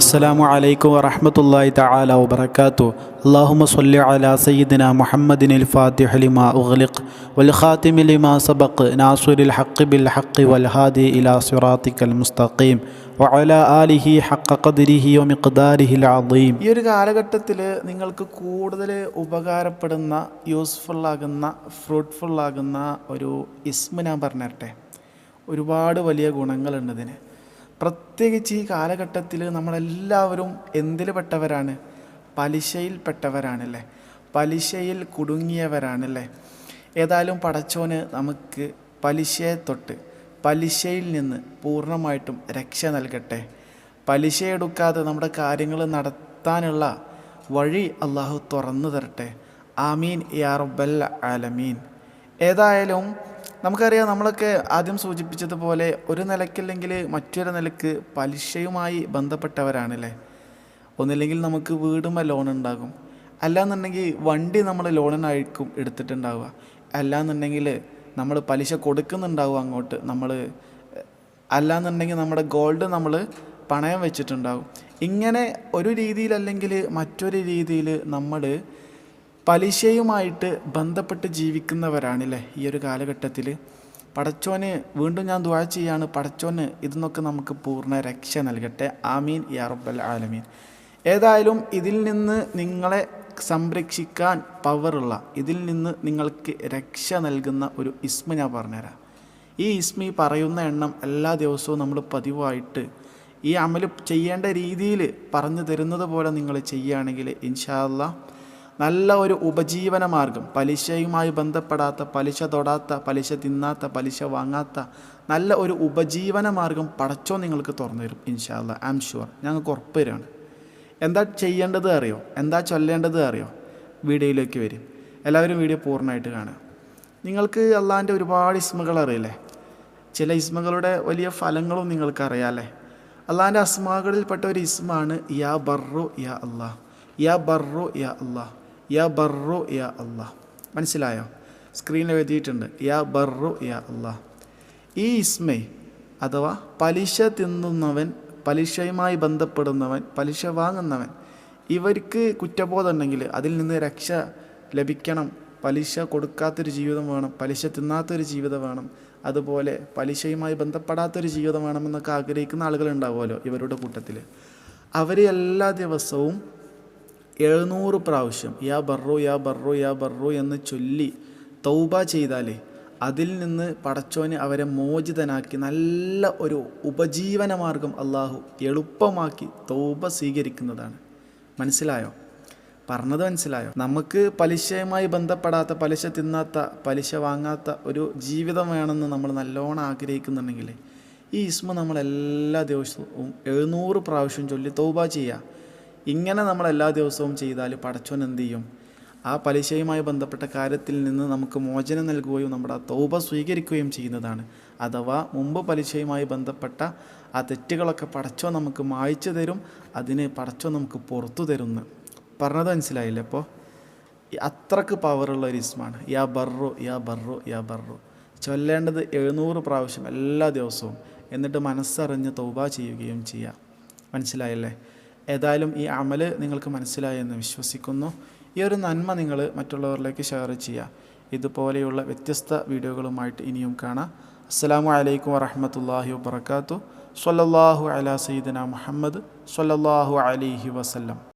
അസ്സാം വലൈക്കും വറഹമത്തല്ലാഹി തആല വാത്തു അള്ളാഹുമ സല്ലി അലാ സയ്യിദിന മുഹമ്മദിൻ അൽ ഫാത്തിഹ ലിമാ ഉഗ്ലിഖ് വൽ ഖാതിമി ലിമാ സബഖ് നാസുരിൽ ഹഖ് ബിൽ ഹഖ് വൽ ഹാദി ഇലാ സിറാത്തിക്കൽ മുസ്തഖീം വഅല ആലിഹി ഖദരിഹി ഖദ്രിഹി മിഖ്ദാരിഹിൽ അസീം ഈ ഒരു കാലഘട്ടത്തിൽ നിങ്ങൾക്ക് കൂടുതൽ ഉപകാരപ്പെടുന്ന യൂസ്ഫുള്ളാകുന്ന ആകുന്ന ഫ്രൂട്ട്ഫുൾ ആകുന്ന ഒരു ഇസ്മ ഞാൻ പറഞ്ഞിരട്ടെ. ഒരുപാട് വലിയ ഗുണങ്ങളുണ്ട് ഇതിന്. പ്രത്യേകിച്ച് ഈ കാലഘട്ടത്തിൽ നമ്മളെല്ലാവരും എന്തിൽ പെട്ടവരാണ് പലിശയിൽ പെട്ടവരാണല്ലേ പലിശയിൽ കുടുങ്ങിയവരാണല്ലേ? ഏതായാലും പടച്ചോന് നമുക്ക് പലിശയെ തൊട്ട് പലിശയിൽ നിന്ന് പൂർണമായിട്ടും രക്ഷ നൽകട്ടെ. പലിശ എടുക്കാതെ നമ്മുടെ കാര്യങ്ങൾ നടത്താനുള്ള വഴി അള്ളാഹു തുറന്നു തരട്ടെ. ആമീൻ യാ റബ്ബൽ ആലമീൻ. ഏതായാലും നമുക്കറിയാം നമ്മളൊക്കെ ആദ്യം സൂചിപ്പിച്ചതുപോലെ ഒരു നിലയ്ക്കല്ലെങ്കിൽ മറ്റൊരു നിലയ്ക്ക് പലിശയുമായി ബന്ധപ്പെട്ടവരാണല്ലേ? ഒന്നില്ലെങ്കിൽ നമുക്ക് വീടുമ്പോൾ ലോൺ ഉണ്ടാകും. അല്ലാന്നുണ്ടെങ്കിൽ വണ്ടി നമ്മൾ ലോണിനായിരിക്കും എടുത്തിട്ടുണ്ടാവുക. അല്ലാന്നുണ്ടെങ്കിൽ നമ്മൾ പലിശ കൊടുക്കുന്നുണ്ടാവും അങ്ങോട്ട് നമ്മൾ അല്ലാന്നുണ്ടെങ്കിൽ നമ്മുടെ ഗോൾഡ് നമ്മൾ പണയം വെച്ചിട്ടുണ്ടാവും. ഇങ്ങനെ ഒരു രീതിയിലല്ലെങ്കിൽ മറ്റൊരു രീതിയിൽ നമ്മൾ പലിശയുമായിട്ട് ബന്ധപ്പെട്ട് ജീവിക്കുന്നവരാണല്ലേ ഈ ഒരു കാലഘട്ടത്തിൽ പടച്ചോന് വീണ്ടും ഞാൻ ദുവാ ചെയ്യാണ്. പടച്ചോന് ഇതെന്നൊക്കെ നമുക്ക് പൂർണ രക്ഷ നൽകട്ടെ. ആമീൻ. യാ റബ്ബൽ ആലമീൻ. ഏതായാലും ഇതിൽ നിന്ന് നിങ്ങളെ സംരക്ഷിക്കാൻ പവറുള്ള ഇതിൽ നിന്ന് നിങ്ങൾക്ക് രക്ഷ നൽകുന്ന ഒരു ഇസ്മ ഞാൻ പറഞ്ഞുതരാം. ഈ ഇസ്മി പറയുന്ന എണ്ണം എല്ലാ ദിവസവും നമ്മൾ പതിവായിട്ട് ഈ അമൽ ചെയ്യേണ്ട രീതിയിൽ പറഞ്ഞു തരുന്നത് പോലെ നിങ്ങൾ ചെയ്യുകയാണെങ്കിൽ ഇൻഷാല്ല നല്ല ഒരു ഉപജീവന മാർഗം. പലിശയുമായി ബന്ധപ്പെടാത്ത പലിശ തൊടാത്ത പലിശ തിന്നാത്ത പലിശ വാങ്ങാത്ത നല്ല ഒരു ഉപജീവന മാർഗം പടച്ചോ നിങ്ങൾക്ക് തുറന്നു തരും ഇൻഷാല്ല ഐ എം ഷുവർ ഞങ്ങൾക്ക് ഉറപ്പ് തരാണ് എന്താ ചെയ്യേണ്ടത് അറിയോ? എന്താ ചൊല്ലേണ്ടത് അറിയോ? വീഡിയോയിലേക്ക് വരും. എല്ലാവരും വീഡിയോ പൂർണമായിട്ട് കാണുക. നിങ്ങൾക്ക് അള്ളാന്റെ ഒരുപാട് ഇസ്മകൾ അറിയില്ലേ? ചില ഇസ്മകളുടെ വലിയ ഫലങ്ങളും നിങ്ങൾക്ക് അറിയാമല്ലേ അള്ളാഹിന്റെ അസ്മാകളിൽപ്പെട്ട ഒരു ഇസ്മാണ് യാ ബർറു യാ അള്ളാഹ് യാ ബർറു യാ അള്ളാഹ് യാ യാ അള്ളാഹ്. മനസ്സിലായോ? സ്ക്രീനിൽ എഴുതിയിട്ടുണ്ട്. യാ ബർറു യാ അള്ളാഹ്. ഈ ഇസ്മൈ അഥവാ പലിശ തിന്നുന്നവൻ പലിശയുമായി ബന്ധപ്പെടുന്നവൻ പലിശ വാങ്ങുന്നവൻ ഇവർക്ക് കുറ്റബോധം ഉണ്ടെങ്കിൽ അതിൽ നിന്ന് രക്ഷ ലഭിക്കണം. പലിശ കൊടുക്കാത്തൊരു ജീവിതം വേണം. പലിശ തിന്നാത്തൊരു ജീവിതം വേണം. അതുപോലെ പലിശയുമായി ബന്ധപ്പെടാത്തൊരു ജീവിതം വേണമെന്നൊക്കെ ആഗ്രഹിക്കുന്ന ആളുകളുണ്ടാവുമല്ലോ ഇവരുടെ കൂട്ടത്തിൽ അവരെ എല്ലാ ദിവസവും എഴുന്നൂറ് പ്രാവശ്യം യാ ബർറു യാ ബർറു യാ ബർറു എന്ന് ചൊല്ലി തൗബ ചെയ്താലേ അതിൽ നിന്ന് പടച്ചോനെ അവരെ മോചിതനാക്കി നല്ല ഒരു ഉപജീവന മാർഗം അള്ളാഹു എളുപ്പമാക്കി തൗബ സ്വീകരിക്കുന്നതാണ്. മനസ്സിലായോ? പറഞ്ഞത് മനസ്സിലായോ? നമുക്ക് പലിശയുമായി ബന്ധപ്പെടാത്ത പലിശ തിന്നാത്ത പലിശ വാങ്ങാത്ത ഒരു ജീവിതം വേണമെന്ന് നമ്മൾ നല്ലോണം ആഗ്രഹിക്കുന്നുണ്ടെങ്കിൽ ഈ ഇസ്മ നമ്മൾ എല്ലാ ദിവസവും എഴുന്നൂറ് പ്രാവശ്യം ചൊല്ലി തൗബ ചെയ്യുക ഇങ്ങനെ നമ്മൾ എല്ലാ ദിവസവും ചെയ്താൽ പടച്ചോൻ എന്ത് ചെയ്യും? ആ പലിശയുമായി ബന്ധപ്പെട്ട കാര്യത്തിൽ നിന്ന് നമുക്ക് മോചനം നൽകുകയും നമ്മുടെ ആ തൗബ സ്വീകരിക്കുകയും ചെയ്യുന്നതാണ്. അഥവാ മുമ്പ് പലിശയുമായി ബന്ധപ്പെട്ട ആ തെറ്റുകളൊക്കെ പടച്ചോ നമുക്ക് മായ്ച്ചു തരും അതിനെ പടച്ചോ നമുക്ക് പുറത്തു തരുന്നു. പറഞ്ഞത് മനസ്സിലായില്ലേ അപ്പോൾ അത്രയ്ക്ക് പവറുള്ള ഒരു ഇസ്മാണ്. യാ ബർറു യാ ബർറു യാ ബർറു. ചൊല്ലേണ്ടത് എഴുന്നൂറ് പ്രാവശ്യം എല്ലാ ദിവസവും. എന്നിട്ട് മനസ്സറിഞ്ഞ് തൗബ ചെയ്യുകയും ചെയ്യാം. മനസ്സിലായല്ലേ? ഏതായാലും ഈ അമൽ നിങ്ങൾക്ക് മനസ്സിലായി എന്ന് വിശ്വസിക്കുന്നു. ഈ ഒരു നന്മ നിങ്ങൾ മറ്റുള്ളവരിലേക്ക് ഷെയർ ചെയ്യുക. ഇതുപോലെയുള്ള വ്യത്യസ്ത വീഡിയോകളുമായിട്ട് ഇനിയും കാണാം. അസ്സാം വലൈക്കും വറഹമത്തല്ലാഹി വാബർക്കാത്തു സ്വല്ലല്ലാഹു അലാ സയ്യിദന മുഹമ്മദ് സ്വല്ലല്ലാഹു അലൈഹി വസല്ലം.